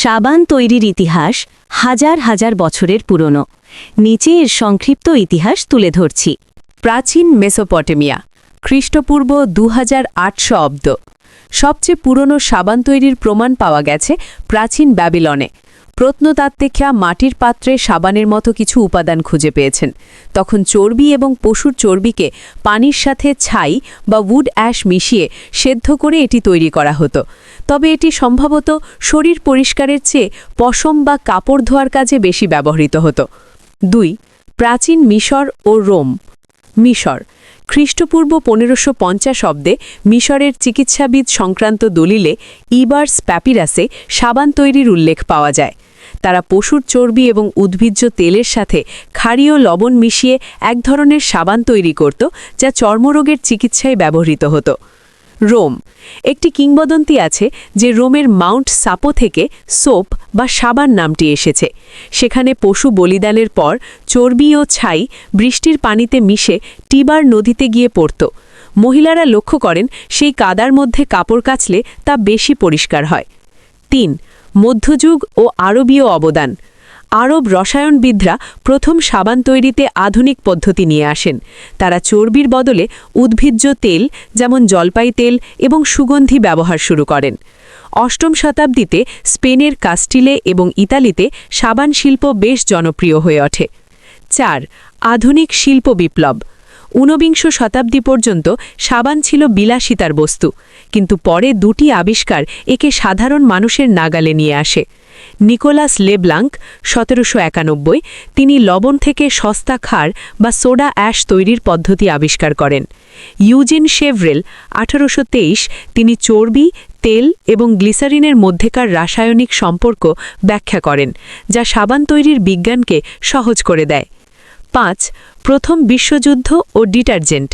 সাবান তৈরির ইতিহাস হাজার হাজার বছরের পুরনো। নিচে এর সংক্ষিপ্ত ইতিহাস তুলে ধরছি। প্রাচীন মেসোপটেমিয়া, খ্রিস্টপূর্ব দু অব্দ। সবচেয়ে পুরনো সাবান তৈরির প্রমাণ পাওয়া গেছে প্রাচীন ব্যাবিলনে। প্রত্নতাত্ত্বিকরা মাটির পাত্রে সাবানের মতো কিছু উপাদান খুঁজে পেয়েছেন। তখন চর্বি এবং পশুর চর্বিকে পানির সাথে ছাই বা উড অ্যাশ মিশিয়ে সেদ্ধ করে এটি তৈরি করা হতো। তবে এটি সম্ভবত শরীর পরিষ্কারের চেয়ে পশম বা কাপড় ধোয়ার কাজে বেশি ব্যবহৃত হতো। দুই, প্রাচীন মিশর ও রোম। মিশর, খ্রিস্টপূর্ব পনেরোশো পঞ্চাশ অব্দে মিশরের চিকিৎসাবিদ সংক্রান্ত দলিলে ইবার্স প্যাপিরাসে সাবান তৈরির উল্লেখ পাওয়া যায়। তারা পশুর চর্বি এবং উদ্ভিজ্জ তেলের সাথে ক্ষারীয় লবণ মিশিয়ে এক ধরনের সাবান তৈরি করত, যা চর্মরোগের চিকিৎসায় ব্যবহৃত হতো। রোম। একটি কিংবদন্তি আছে যে রোমের মাউন্ট সাপো থেকে সোপ বা সাবান নামটি এসেছে। সেখানে পশু বলিদানের পর চর্বি ও ছাই বৃষ্টির পানিতে মিশে টিবার নদীতে গিয়ে পড়ত। মহিলারা লক্ষ্য করেন সেই কাদার মধ্যে কাপড় কাচলে তা বেশি পরিষ্কার হয়। তিন। মধ্যযুগ ও আরবীয় অবদান। আরব রসায়নবিদরা প্রথম সাবান তৈরিতে আধুনিক পদ্ধতি নিয়ে আসেন। তারা চর্বির বদলে উদ্ভিজ্জ তেল, যেমন জলপাই তেল এবং সুগন্ধি ব্যবহার শুরু করেন। অষ্টম শতাব্দীতে স্পেনের কাস্টিলে এবং ইতালিতে সাবান শিল্প বেশ জনপ্রিয় হয়ে ওঠে। চার, আধুনিক শিল্প বিপ্লব। ঊনবিংশ শতাব্দী পর্যন্ত সাবান ছিল বিলাসিতার বস্তু। কিন্তু পরে দুটি আবিষ্কার একে সাধারণ মানুষের নাগালে নিয়ে আসে। নিকোলাস লেব্লাঙ্ক, সতেরোশো একানব্বই, তিনি লবণ থেকে সস্তা খার বা সোডা অ্যাশ তৈরির পদ্ধতি আবিষ্কার করেন। ইউজিন শেভরেল, আঠারোশো তিনি চর্বি, তেল এবং গ্লিসারিনের মধ্যেকার রাসায়নিক সম্পর্ক ব্যাখ্যা করেন, যা সাবান তৈরির বিজ্ঞানকে সহজ করে দেয়। পাঁচ, প্রথম বিশ্বযুদ্ধ ও ডিটারজেন্ট।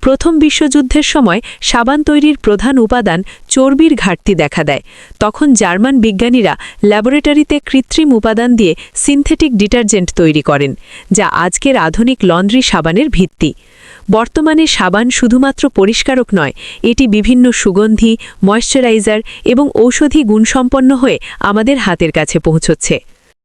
প্রথম বিশ্বযুদ্ধের সময় সাবান তৈরির প্রধান উপাদান চর্বির ঘাটতি দেখা দেয়। তখন জার্মান বিজ্ঞানীরা ল্যাবরেটরিতে কৃত্রিম উপাদান দিয়ে সিনথেটিক ডিটারজেন্ট তৈরি করেন, যা আজকের আধুনিক লন্ড্রি সাবানের ভিত্তি। বর্তমানে সাবান শুধুমাত্র পরিষ্কারক নয়, এটি বিভিন্ন সুগন্ধি, ময়শ্চারাইজার এবং ঔষধি গুণসম্পন্ন হয়ে আমাদের হাতের কাছে পৌঁছচ্ছে।